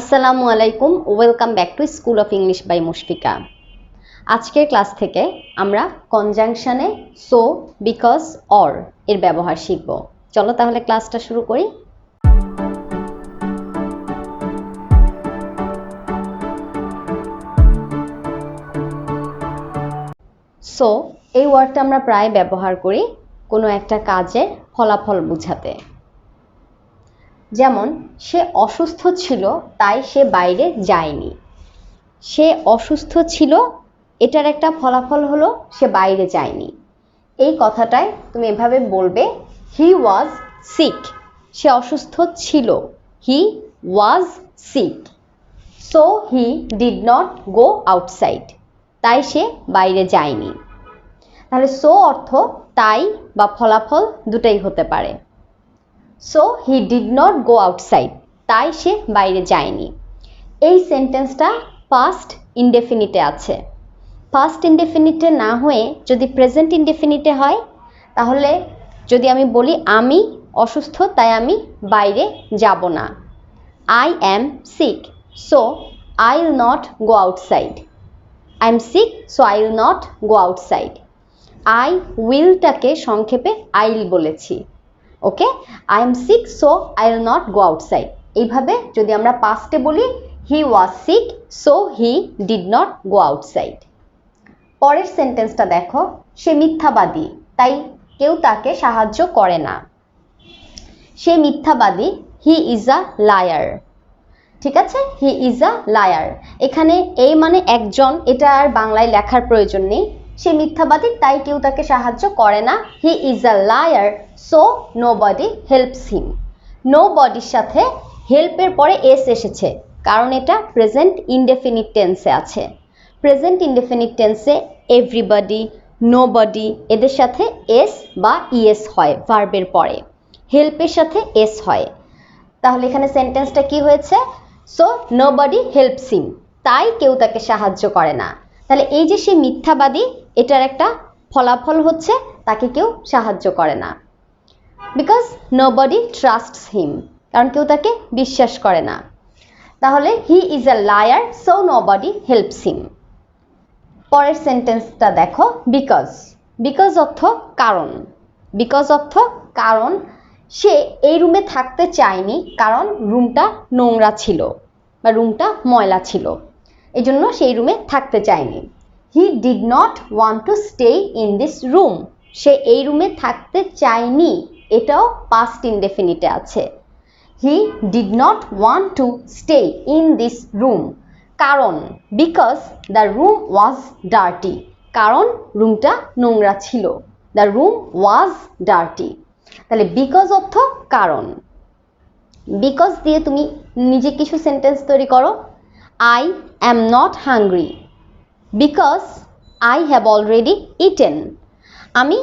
আসসালামু আলাইকুম, welcome back to school of English by Mushfika. আজকের ক্লাস থেকে আমরা কনজাংশনে সো বিকজ অর এর ব্যবহার শিখব। চলো তাহলে ক্লাসটা শুরু করি। সো এই ওয়ার্ডটা আমরা প্রায় ব্যবহার করি কোনো একটা কাজের ফলাফল বোঝাতে। যেমন, সে অসুস্থ ছিল, তাই সে বাইরে যায়নি। সে অসুস্থ ছিল, এটার একটা ফলাফল হলো, সে বাইরে যায়নি। এই কথাটায় তুমি এভাবে বলবে হি ওয়াজ সিক সে অসুস্থ ছিল he was sick so he did not go outside তাই সে বাইরে যায়নি। তাহলে সো অর্থ তাই বা ফলাফল দুটাই হতে পারে। So he did not go outside তাই সে বাইরে যায়নি। এই সেন্টেন্সটা পাস্ট ইনডেফিনিটে আছে। পাস্ট ইনডেফিনিটে না হয়ে যদি প্রেজেন্ট ইনডেফিনিটে হয়, তাহলে যদি আমি বলি আমি অসুস্থ, তাই আমি বাইরে যাব না। I am sick so I will not go outside I am sick so I will not go outside I উইলটাকে সংক্ষেপে আইল বলেছি। Okay? I am sick so I will not go outside এইভাবে যদি আমরা পাস্টে বলি he was sick so he did not go outside পরের সেন্টেন্সটা দেখো, সে মিথ্যাবাদী, তাই কেউ তাকে সাহায্য করে না। সে মিথ্যাবাদী হি ইজ আ লায়ার ঠিক আছে? হি ইজ আ লায়ার এখানে এই মানে একজন, এটা আর বাংলায় লেখার প্রয়োজন নেই। সে মিথ্যাবাদী, তাই কেউ তাকে সাহায্য করে না। He is a liar so nobody helps him no বডির সাথে হেল্পের পরে এস এসেছে, কারণ এটা প্রেজেন্ট ইনডেফিনিট টেন্সে আছে। প্রেজেন্ট ইনডেফিনিট টেন্সে এভরিবডি নো বডি এদের সাথে এস বা ইএস হয় ভার্বের পরে। হেল্পের সাথে এস হয়। তাহলে এখানে সেন্টেন্সটা কি হয়েছে? So nobody helps him তাই কেউ তাকে সাহায্য করে না। তাহলে এই যে সে মিথ্যাবাদী, এটার একটা ফলাফল হচ্ছে তাকে কেউ সাহায্য করে না। Because nobody trusts him কারণ কেউ তাকে বিশ্বাস করে না। তাহলে he is a liar so nobody helps him পরের সেন্টেন্সটা দেখো বিকজ বিকজ অর্থ কারণ। বিকজ অর্থ কারণ, সে এই রুমে থাকতে চায়নি কারণ রুমটা নোংরা ছিল বা রুমটা ময়লা ছিল। এই জন্য সেই রুমে থাকতে চায়নি। He did not want to stay in this room সে এই রুমে থাকতে চায়নি। এটাও পাস্ট ইনডেফিনিটে আছে। He did not want to stay in this room কারণ because the room was dirty কারণ রুমটা নোংরা ছিল। দ্য রুম ওয়াজ ডার্টি তাহলে বিকজ অর্থ কারণ। বিকজ দিয়ে তুমি নিজে কিছু সেন্টেন্স তৈরি করো। I am not hungry because I have already eaten আমি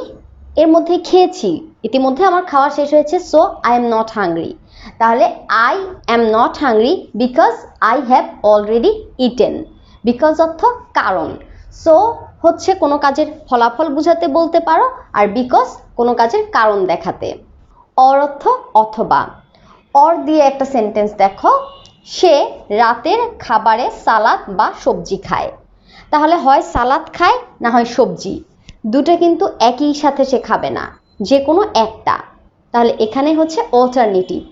এর মধ্যে খেয়েছি। ইতিমধ্যে আমার খাওয়া শেষ হয়েছে so I am not hungry তাহলে I am not hungry because I have already eaten because অর্থ কারণ। সো হচ্ছে কোনো কাজের ফলাফল বুঝাতে বলতে পারো, আর বিকজ কোনো কাজের কারণ দেখাতে। অর অর্থ অথবা। অর দিয়ে একটা সেন্টেন্স দেখো। সে রাতের খাবারে সালাদ বা সবজি খায়। তাহলে হয় সালাদ খায় না হয় সবজি? দুটো কিন্তু একই সাথে সে খাবে না যে কোনো একটা। তাহলে এখানে হচ্ছে অল্টারনেটিভ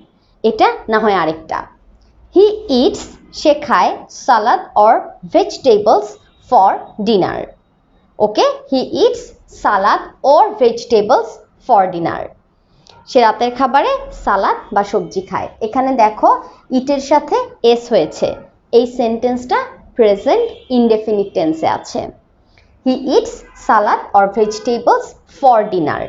এটা না হয় আরেকটা। হি ইটস সে খায় salad or vegetables for dinner okay he eats salad or vegetables for dinner সে রাতের খাবারে সালাদ বা সবজি খায়। এখানে দেখো, ইটের সাথে এস হয়েছে। এই সেন্টেন্সটা প্রেজেন্ট ইনডেফিনিট টেন্সে আছে। He eats salad or vegetables for dinner.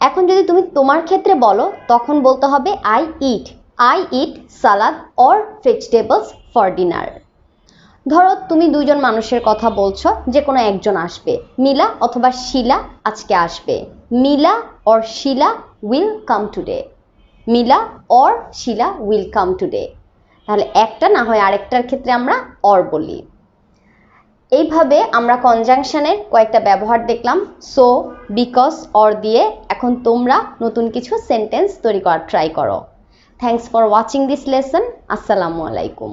এখন যদি তুমি তোমার ক্ষেত্রে বলো, তখন বলতে হবে, I eat I eat salad or vegetables for dinner. ধরো, তুমি দুইজন মানুষের কথা বলছো যে কোনো একজন আসবে। মিলা অথবা শিলা আজকে আসবে। Mila or Shila will come today Mila or Shila will come today তাহলে একটা না হয় আরেকটার ক্ষেত্রে আমরা অর বলি। এইভাবে আমরা কনজাংশনের কয়েকটা ব্যবহার দেখলাম। সো বিকজ অর দিয়ে এখন তোমরা নতুন কিছু সেন্টেন্স তৈরি করার ট্রাই করো। Thanks for watching this lesson আসসালামু আলাইকুম